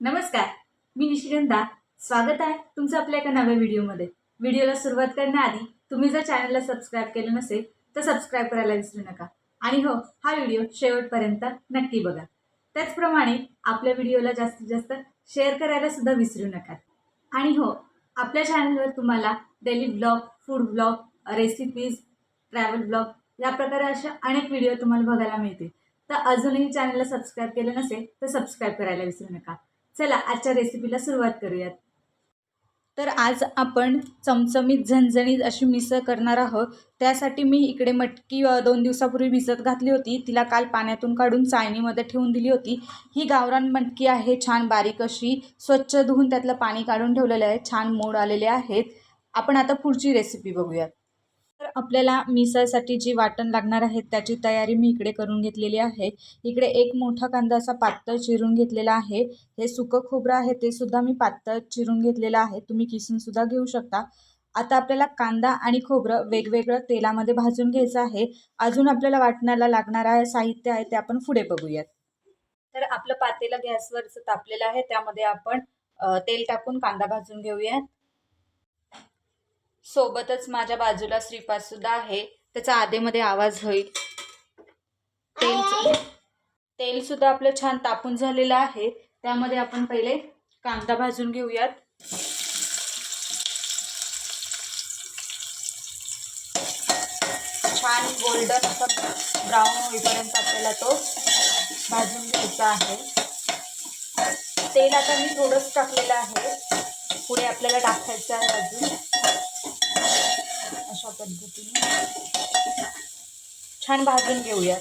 नमस्कार मी निशिगंधा. स्वागत आहे तुमचं आपल्या एका नव्या व्हिडिओमध्ये. व्हिडिओला सुरुवात करण्याआधी तुम्ही जर चॅनलला सबस्क्राईब केलं नसेल तर सबस्क्राईब करायला विसरू नका. आणि हो हा व्हिडिओ शेवटपर्यंत नक्की बघा. त्याचप्रमाणे आपल्या व्हिडिओला जास्तीत जास्त शेअर करायला सुद्धा विसरू नका. आणि हो आपल्या चॅनलवर तुम्हाला daily blog food blog recipes travel blog या प्रकारे अशा अनेक व्हिडिओ तुम्हाला बघायला मिळतील. तर अजूनही चॅनलला सबस्क्राईब केलं नसेल तर सबस्क्राईब करायला विसरू नका. चला आजच्या रेसिपीला सुरुवात करूयात. तर आज आपण चमचमीत झणझणीत अशी मिसळ करणार आहोत. त्यासाठी मी इकडे मटकी दोन दिवसापूर्वी भिजत घातली होती. तिला काल पाण्यातून काढून चाळणीमध्ये ठेवून दिली होती. ही गावरान मटकी आहे छान बारीक अशी. स्वच्छ धुवून त्यातलं पाणी काढून ठेवलेलं आहे. छान मोड आलेले आहेत. आपण आता पुढची रेसिपी बघूयात. तर आपल्याला मिसळसाठी जी वाटण लागणार आहे त्याची तयारी मी इकडे करून घेतलेली आहे. इकडे एक मोठा कांदा असा पातळ चिरून घेतलेला आहे. हे सुकं खोबरं आहे ते सुद्धा मी पातळ चिरून घेतलेलं आहे. तुम्ही किसून सुद्धा घेऊ शकता. आता आपल्याला कांदा आणि खोबरं वेगवेगळं तेलामध्ये भाजून घ्यायचं आहे. अजून आपल्याला वाटण्याला लागणारं साहित्य आहे ते आपण पुढे बघूयात. तर आपलं पातेलं गॅसवरचं तापलेलं आहे त्यामध्ये आपण तेल टाकून कांदा भाजून घेऊयात. सोबतच माझ्या बाजूला श्रीपाद सुद्धा आहे. त्याचा आधेमध्ये आवाज होईल. तेल तेल सुद्धा आपलं छान तापून झालेलं आहे. त्यामध्ये आपण पहिले कांदा भाजून घेऊयात. छान गोल्डन असा ब्राऊन होईपर्यंत आपल्याला तो भाजून घ्यायचा आहे. तेल आता मी थोडंच टाकलेलं आहे. पुढे आपल्याला टाकायचं आहे अजून. पद्धतीने छान भाजून घेऊयात.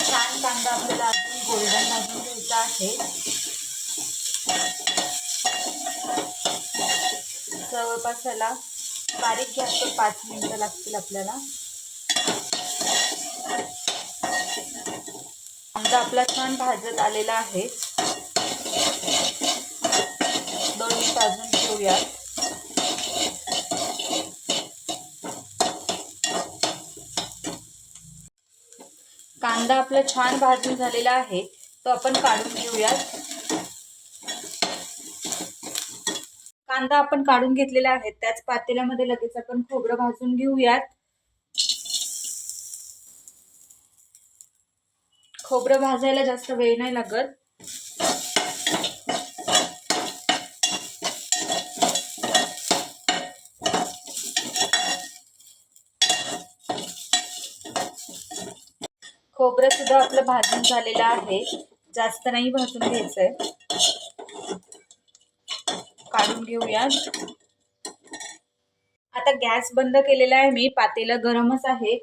छान कांदा आपल्याला अजून गोल्डन भाजून घ्यायचा आहे. जवळपास याला बारीक गॅसवर पाच मिनिटं लागतील आपल्याला. कांदा आपला छान भाजत आलेला आहे. दोन मिनिट अजून ठेवूयात. कांदा आपला छान भाजून झालेला आहे तो आपण काढून घेऊयात. कांदा आपण काढून घेतलेला आहे त्याच पातेल्यामध्ये लगेच आपण खोबरं भाजून घेऊयात. खोबरं भाजायला जास्त वेळ नाही लागत. खोबरं सुद्धा आपलं भाजून झालेलं आहे. जास्त नाही भाजून घ्यायचंय. काढून घेऊया आता गॅस बंद केलेला आहे मी पातेलं गरमच आहे.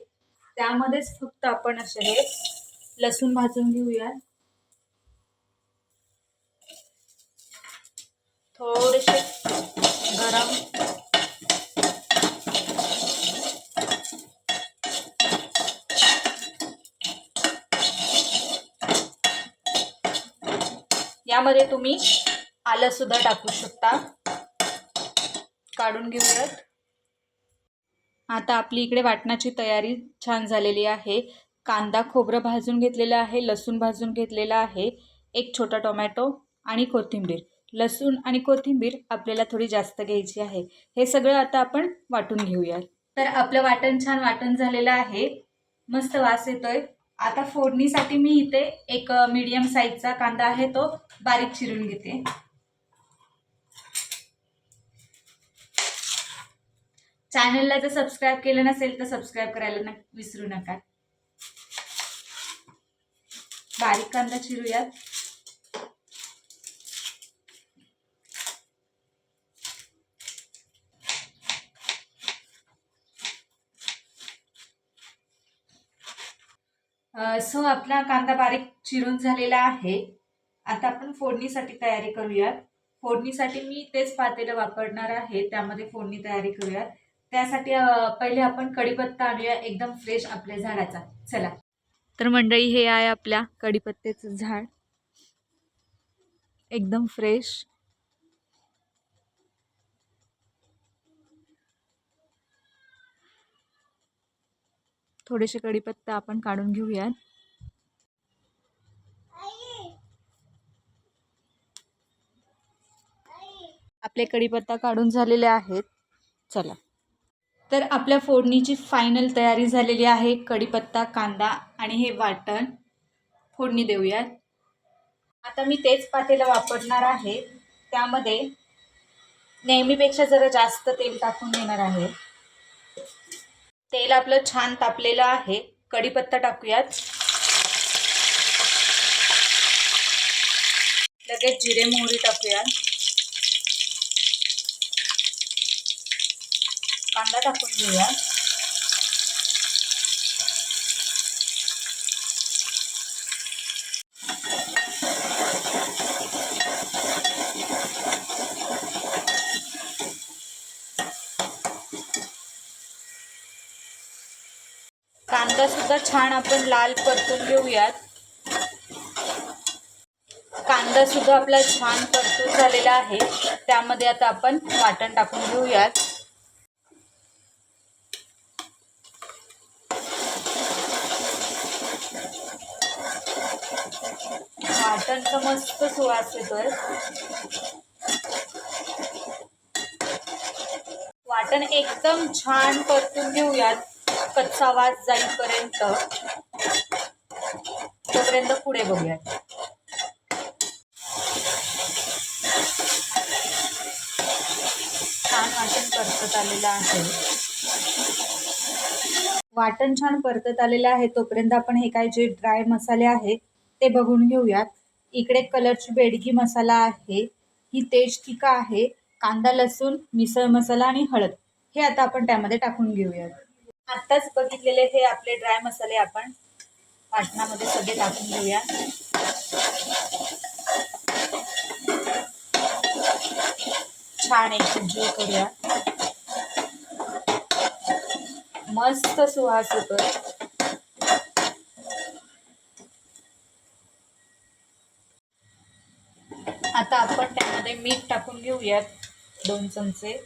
त्यामध्येच फक्त आपण असे हे लसूण भाजून घेऊया थोडेसे गरम यामध्ये तुम्ही आलं सुद्धा टाकू शकता. काढून घेऊयात आता आपली इकडे वाटणाची तयारी छान झालेली आहे. कांदा खोबरं भाजून घेतलेलं आहे लसूण भाजून घेतलेला आहे एक छोटा टोमॅटो आणि कोथिंबीर. लसूण आणि कोथिंबीर आपल्याला थोडी जास्त घ्यायची आहे. हे सगळं आता आपण वाटून घेऊयात तर आपलं वाटण छान वाटण झालेलं आहे. मस्त वास येतोय. आता फोडणीसाठी मी इथे एक मीडियम साईजचा कांदा आहे तो बारीक चिरून घेते. चॅनलला जर सबस्क्राईब केलं नसेल तर सबस्क्राईब करायला न विसरू नका. बारीक कांदा चिरूयात. सो आपला कांदा बारीक चिरून झालेला आहे. आता आपण फोडणीसाठी तयारी करूयात. फोडणीसाठी मी तेच पातेलं वापरणार आहे. त्यामध्ये फोडणी तयारी करूयात. त्यासाठी पहिले आपण कढीपत्ता आणूया. एकदम फ्रेश आपल्या झाडाचा. चला. तर मंडळी हे आहे आपल्या कढीपत्त्याचं झाड. एकदम फ्रेश. थोडेसे कढीपत्ता आपण काढून घेऊयात. आपले कढीपत्ता काढून झालेले आहेत. चला. तर आपल्या फोडणीची फायनल तयारी झालेली आहे. कढीपत्ता कांदा आणि हे वाटण फोडणी देऊयात. आता मी तेच पातेलं वापरणार आहे. त्यामध्ये नेहमीपेक्षा जरा जास्त तेल टाकून देणार आहे. तेल आपलं छान तापलेलं आहे. कढीपत्ता टाकूयात. लगेच जिरे मोहरी टाकूयात. कांदा टाकून घेऊया कांदा सुद्धा छान आपण लाल परतून घेऊयात. कांदा सुद्धा आपला छान परतून झालेला आहे. त्यामध्ये आता आपण वाटण टाकून घेऊयात. वाटणचा मस्त सुवास येतोय. वाटण एकदम छान परतून घेऊयात. कच्चा वास जाईपर्यंत तोपर्यंत पुढे बघूयात छान वाटण परतत आलेलं आहे. वाटण छान परतत आलेलं आहे तोपर्यंत आपण हे काय जे ड्राय मसाले आहेत ते बघून घेऊयात. इकडे कलरची बेडगी मसाला आहे ही तेज टिका आहे कांदा लसूण मिसळ मसाला आणि हळद. हे आता आपण त्यामध्ये टाकून घेऊयात. आत्ताच बघितलेले हे आपले ड्राय मसाले आपण वाटणामध्ये सगळे टाकून घेऊया. छान एक जीव करूया. मस्त सुहास होतो आता आपण त्यामध्ये मीठ टाकून घेऊयात दोन चमचे.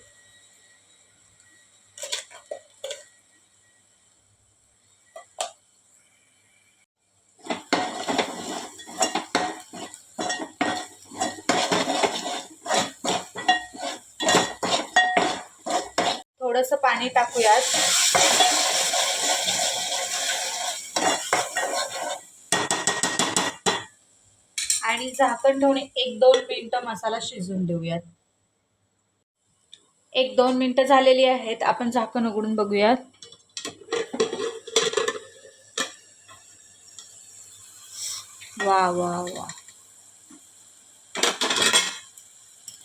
थोडंसं पाणी टाकूयात. आणि झाकण ठेवून एक दोन मिनटं मसाला शिजवून देऊयात. एक दोन मिनिटं झालेली आहेत. आपण झाकण उघडून बघूयात. वा वा वा.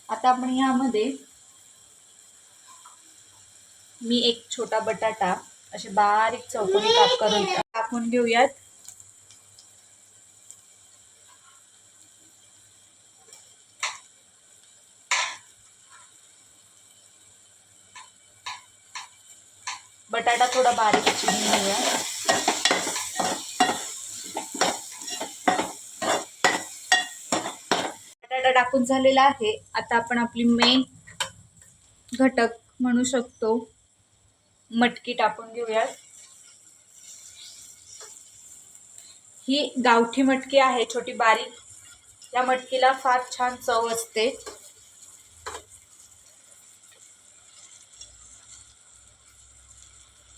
आता आपण यामध्ये मी एक छोटा बटाटा असे बारीक चौकोनी काप करून टाकून घेऊयात. बटाटा थोडा बारीक चिरून घेऊया. बटाटा टाकून झालेला आहे. आता आपण आपली मेन घटक म्हणू शकतो. मटकी टाकून घेऊयात. ही गावठी मटकी आहे छोटी बारीक. या मटकीला फार छान चव असते.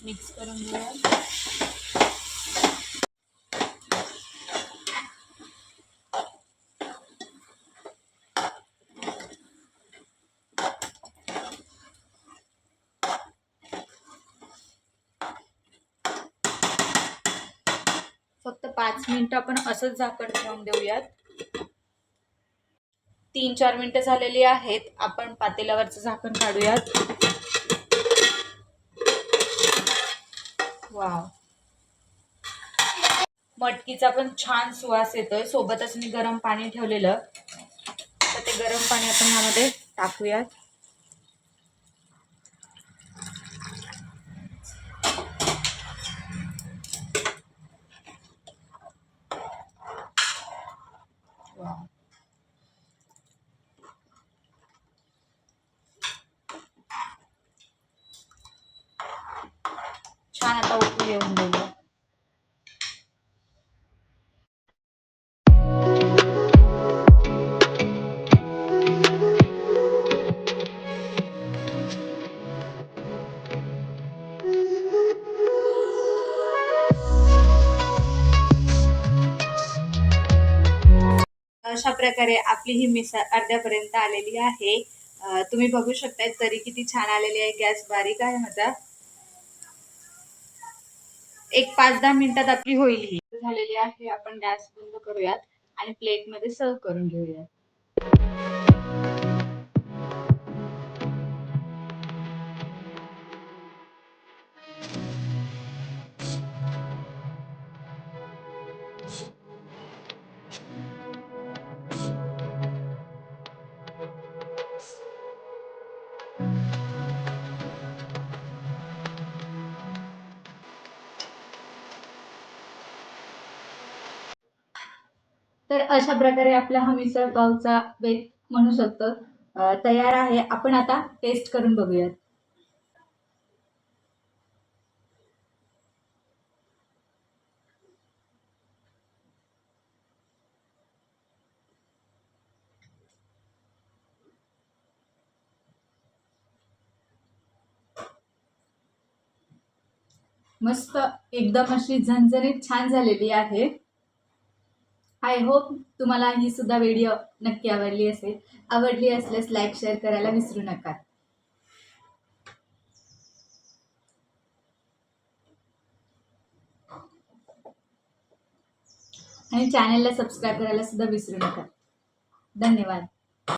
मिक्स करून घेऊया फक्त पाच मिनटं आपण असंच झाकण ठेवून देऊयात. तीन चार मिनिटं झालेली आहेत. आपण पातेल्यावरचं झाकण काढूयात. वाव. मटकीचा पण छान सुवास येतोय. सोबतच मी गरम पाणी ठेवलेलं. तर ते गरम पाणी आपण ह्यामध्ये टाकूयात. अशा प्रकारे आपली ही मिसळ अर्ध्यापर्यंत आलेली आहे. तुम्ही बघू शकताय तरी किती छान आलेली आहे. गॅस बारीक आहे माझा. एक पाच दहा मिनिटात आपली होईल ही. झालेली आहे. आपण गॅस बंद करूयात आणि प्लेटमध्ये सर्व करून घेऊयात. तर अशा प्रकारे आपला हा मिसळ पावचा बेत म्हणू शकतो. तयार आहे. आपण आता टेस्ट करून बघूयात. मस्त एकदम अशी झणझणीत छान झालेली आहे. आय होप तुम्हाला ही सुद्धा व्हिडिओ नक्की आवडली असेल. आवडली असल्यास लाईक शेअर करायला विसरू नका. आणि चॅनलला सबस्क्राईब करायला सुद्धा विसरू नका. धन्यवाद.